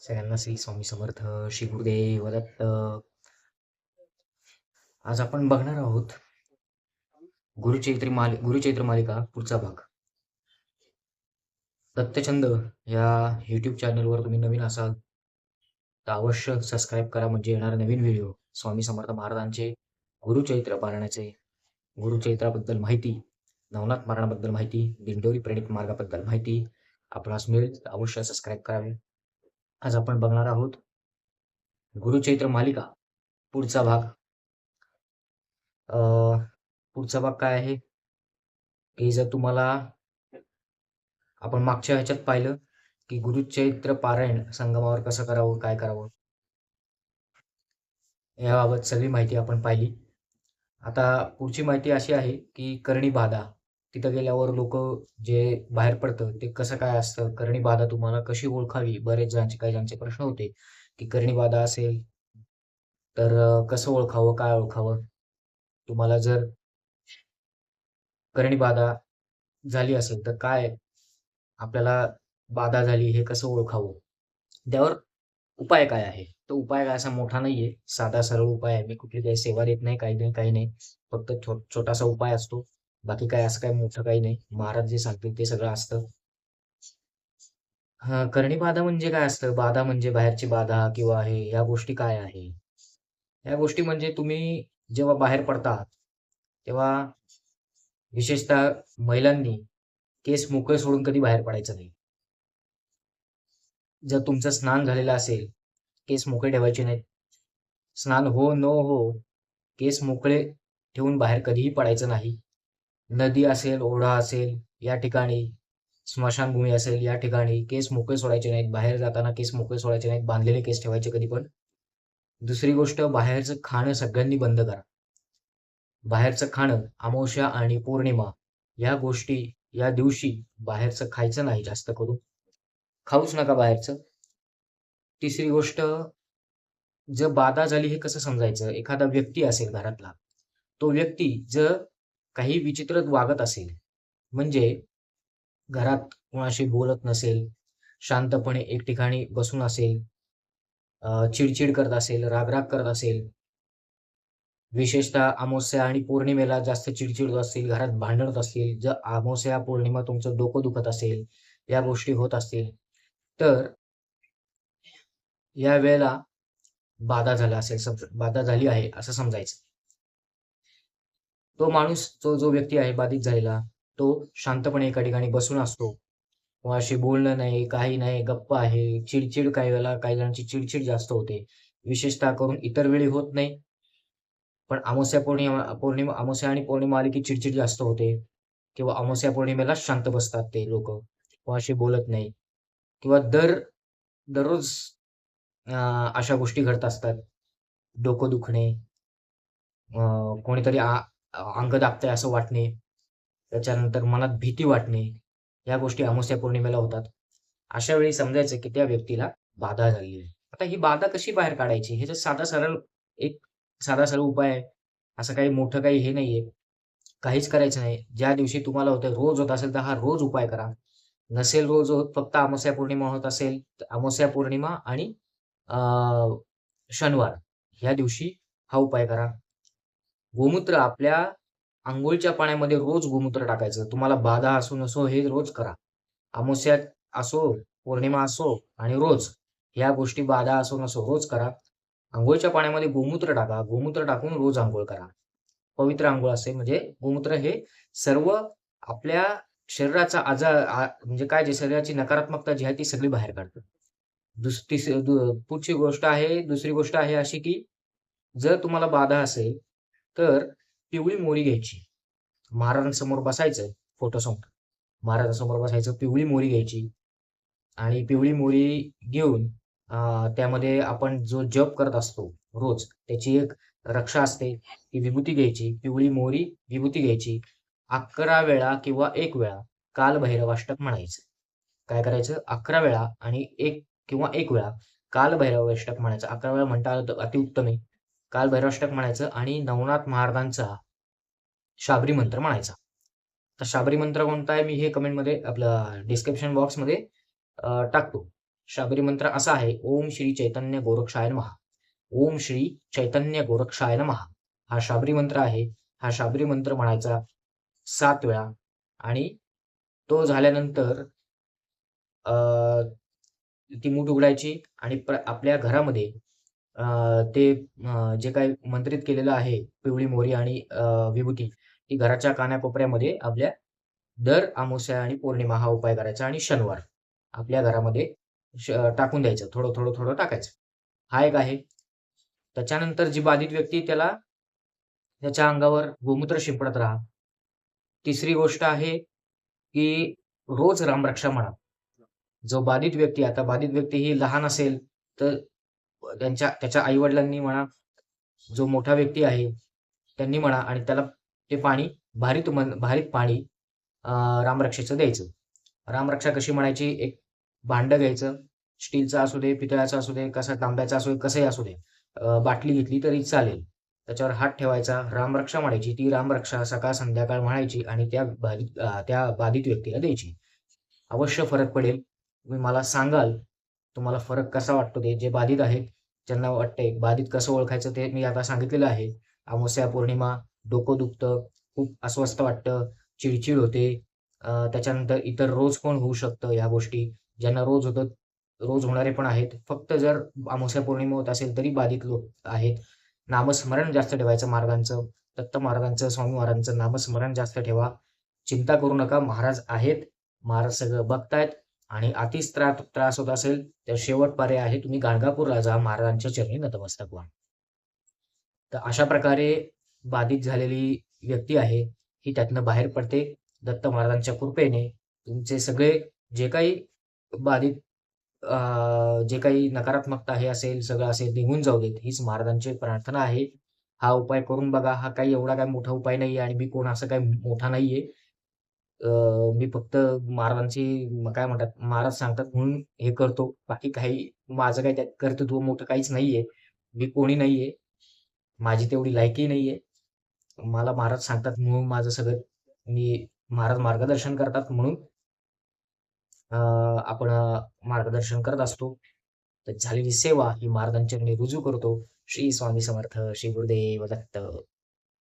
सगळ्यांना श्री स्वामी समर्थ श्री गुरुदेव दत्त. आज आपण बघणार आहोत गुरुचैत्री मालिक गुरुचैत्र मालिका पुढचा भाग. दत्तचंद या यूट्यूब चॅनलवर तुम्ही नवीन असाल तर अवश्य सबस्क्राईब करा म्हणजे येणार नवीन व्हिडिओ स्वामी समर्थ महाराजांचे गुरुचैत्र पारायणाचे गुरुचैत्राबद्दल माहिती नवनाथ मारणाबद्दल माहिती दिंडोरी प्रणित मार्गाबद्दल माहिती आपणास मिळेल अवश्य सबस्क्राईब करावे. आज आपण बघणार आहोत गुरुचैत्र मालिका पुढचा भाग. पुढचा भाग काय आहे? की जर तुम्हाला आपण मागच्या ह्याच्यात पाहिलं की गुरुचैत्र पारायण संगमावर कसं करावं काय करावं? याबाबत सगळी माहिती आपण पाहिली. आता पुढची माहिती अशी आहे की करणी बाधा. तिथं गेल्यावर लोक जे बाहेर पडतं ते कसं काय असतं? करणी बाधा तुम्हाला कशी ओळखावी? बरेच जणांचे काही जणांचे प्रश्न होते की करणी बाधा असेल तर कसं ओळखावं? काय ओळखावं? तुम्हाला जर करणी बाधा झाली असेल तर काय आपल्याला बाधा झाली हे कसं ओळखावं? त्यावर उपाय काय आहे? तो उपाय काय असा मोठा नाहीये. साधा सरळ उपाय आहे. मी कुठली काही सेवा देत नाही काही नाही काही नाही. फक्त छो- छोटासा उपाय असतो. बाकी काय असं काय मोठं काही नाही. महाराज जे सांगतील ते सगळं असतं. हा बाधा म्हणजे काय असतं? बाधा म्हणजे बाहेरची बाधा किंवा हे या गोष्टी काय आहे? या गोष्टी म्हणजे तुम्ही जेव्हा बाहेर पडतात तेव्हा विशेषतः महिलांनी केस मोकळे सोडून कधी बाहेर पडायचं नाही. जर तुमचं स्नान झालेलं असेल केस मोकळे ठेवायचे नाहीत. स्नान हो न हो केस मोकळे ठेवून बाहेर कधीही पडायचं नाही. नदी असेल ओढा असेल या ठिकाणी स्मशानभूमी असेल या ठिकाणी केस मोकळे सोडायचे नाहीत बाहेर जाताना केस मोकळे सोडायचे नाहीत बांधलेले केस ठेवायचे कधी पण. दुसरी गोष्ट बाहेरचं खाणं सगळ्यांनी बंद करा. बाहेरचं खाणं अमावस्या आणि पौर्णिमा या गोष्टी या दिवशी बाहेरचं खायचं नाही जास्त करून. खाऊच नका बाहेरचं. तिसरी गोष्ट जर बाधा झाली हे कसं समजायचं? एखादा व्यक्ती असेल घरातला तो व्यक्ती जर काही विचित्र वागत असेल. म्हणजे घरात कोणाशी बोलत नसेल शांतपणे एक ठिकाणी बसून असेल चिडचिड करत असेल रागराग करत असेल विशेषतः अमावस्या आणि पौर्णिमेला जास्त चिडचिड होत असतील घरात भांडणत असतील जर अमावस्या पौर्णिमा तुमचं डोकं दुखत असेल या गोष्टी होत असतील तर या वेळेला बाधा झाला असेल बाधा झाली आहे असं समजायचं. तो माणूस जो जो व्यक्ती आहे बाधित झालेला तो शांतपणे एका ठिकाणी बसून असतो. कोणाशी बोलणं नाही काही नाही गप्प आहे चिडचिड काही वेळेला काही जणांची चिडचिड जास्त होते. विशेषतः करून इतर वेळी होत नाही. पण अमावस्या पौर्णिमा पौर्णिमा अमावस्या आणि पौर्णिमा आली की चिडचिड जास्त होते. किंवा अमावस्या पौर्णिमेला शांत बसतात ते लोक. कोणाशी बोलत नाही. किंवा दर दररोज अं, अशा गोष्टी घडत असतात. डोकं दुखणे अं, कोणीतरी अंग दाबतंय असं वाटणे त्याच्यानंतर मनात भीती वाटणे या गोष्टी अमावस्या पौर्णिमेला होतात. अशा वेळी समजायचं की त्या व्यक्तीला बाधा झाली आहे. आता ही बाधा कशी बाहेर काढायची? हे जर साधा सरळ एक साधा सरळ उपाय आहे. असं काही मोठं काही हे नाहीये. काहीच करायचं नाही. ज्या दिवशी तुम्हाला होतं रोज होत असेल तर हा रोज उपाय करा. नसेल रोज होत फक्त अमावस्या पौर्णिमा होत असेल तर अमावस्या पौर्णिमा आणि शनिवार. ह्या दिवशी हा उपाय करा. गोमूत्र आपल्या आंघोळीच्या पाण्यामध्ये रोज गोमूत्र टाकायचं. तुम्हाला बाधा असो नसो हे रोज करा. अमावस्या असो पौर्णिमा असो आणि रोज ह्या गोष्टी बाधा असो नसो रोज करा. आंघोळीच्या पाण्यामध्ये गोमूत्र टाका. गोमूत्र टाकून रोज आंघोळ करा. पवित्र आंघोळ असे म्हणजे गोमूत्र हे सर्व आपल्या शरीराचा आजार म्हणजे काय जे शरीराची नकारात्मकता जी आहे ती सगळी बाहेर काढतं. दुस पुढची गोष्ट आहे दुसरी गोष्ट आहे अशी की जर तुम्हाला बाधा असेल तर पिवळी मोरी घ्यायची. महाराजांसमोर बसायचं फोटोसमोर महाराजांसमोर बसायचं पिवळी मोरी घ्यायची. आणि पिवळी मोरी घेऊन त्यामध्ये आपण जो जप करत असतो रोज त्याची एक रक्षा असते ती विभूती घ्यायची. पिवळी मोरी विभूती घ्यायची. अकरा वेळा किंवा एक वेळा काल भैरवाष्टक म्हणायचं. काय करायचं? अकरा वेळा आणि एक किंवा एक वेळा काल भैरवाष्टक म्हणायचं. अकरा वेळा म्हणता आलं तर अतिउत्तम आहे. काल भैरवाष्टक म्हणायचं आणि नवनाथ महाराजांचा शाबरी मंत्र म्हणायचा. तर शाबरी मंत्र कोणता आहे? मी हे कमेंटमध्ये आपलं डिस्क्रिप्शन बॉक्समध्ये टाकतो. शाबरी मंत्र असा आहे ओम श्री चैतन्य गोरक्षाय महा ओम श्री चैतन्य गोरक्षाय महा हा शाबरी मंत्र आहे. हा शाबरी मंत्र म्हणायचा सात वेळा आणि तो झाल्यानंतर अं, ती मूठ उघडायची आणि प्र- आपल्या घरामध्ये ते जे काही मंत्रित केलेलं आहे पिवळी मोरी आणि विभूती ती घराच्या कानाकोपऱ्यामध्ये आपल्या दर आमोस्या आणि पौर्णिमा हा उपाय करायचा आणि शनिवार आपल्या घरामध्ये श- टाकून द्यायचं थोडं थोडं थोडं टाकायचं. हा एक आहे. त्याच्यानंतर जी बाधित व्यक्ती त्याला त्याच्या अंगावर गोमूत्र शिंपडत राहा. तिसरी गोष्ट आहे की रोज रामरक्षा म्हणा. जो बाधित व्यक्ती आता बाधित व्यक्ती ही लहान असेल तर त्यांच्या त्याच्या आई वडिलांनी म्हणा जो मोठा व्यक्ती आहे त्यांनी म्हणा आणि त्याला ते पाणी भारीत मन भारीत पाणी रामरक्षेचं द्यायचं. रामरक्षा कशी म्हणायची? एक भांड घ्यायचं. स्टीलचं असू दे पितळाचा असू दे कसा तांब्याचा असू दे कसंही असू दे. बाटली घेतली तरी चालेल. त्याच्यावर हात ठेवायचा. रामरक्षा म्हणायची. ती रामरक्षा सकाळ संध्याकाळ म्हणायची आणि त्या बाधित त्या बाधित व्यक्तीला द्यायची. अवश्य फरक पडेल. तुम्ही मला सांगाल तुम्हाला फरक कसा वाटतो ते जे बाधित आहेत ज्यांना वाटतंय बाधित कसं ओळखायचं ते मी आता सांगितलेलं आहे. अमावस्या पौर्णिमा डोकं दुखतं खूप अस्वस्थ वाटतं चिडचिड होते. त्याच्यानंतर इतर रोज पण होऊ शकतं ह्या गोष्टी ज्यांना रोज होतं रोज होणारे पण आहेत. फक्त जर अमावस्या पौर्णिमा होत असेल तरी बाधित लोक आहेत. नामस्मरण जास्त ठेवायचं मार्गांचं दत्त मार्गांचं स्वामी महाराजांचं नामस्मरण जास्त ठेवा. चिंता करू नका महाराज आहेत. महाराज सगळं बघतायत. आणि अतिच त्रास त्रास होत असेल तर शेवट पर्याय आहे तुम्ही गाणगापूरला जा महाराजांच्या चरणी नतमस्तक व्हा. तर अशा प्रकारे बाधित झालेली व्यक्ती आहे ही त्यातनं बाहेर पडते. दत्त महाराजांच्या कृपेने तुमचे सगळे जे काही बाधित जे काही नकारात्मकता हे असेल सगळं असेल निघून जाऊ देत हीच महाराजांची प्रार्थना आहे. हा उपाय करून बघा हा काही एवढा काय मोठा उपाय नाही आणि मी कोण असं काही मोठा नाहीये. मी फक्त महाराजांची काय म्हणतात महाराज सांगतात म्हणून हे करतो. बाकी काही माझं काही त्यात कर्तृत्व मोठं काहीच नाहीये. मी कोणी नाहीये. माझी तेवढी लायकी नाहीये. मला महाराज सांगतात म्हणून माझं सगळं मी महाराज मार्गदर्शन करतात म्हणून अं, आपण मार्गदर्शन करत असतो. तर झालेली सेवा ही महाराजांच्या रुजू करतो. श्री स्वामी समर्थ श्री गुरुदेव दत्त.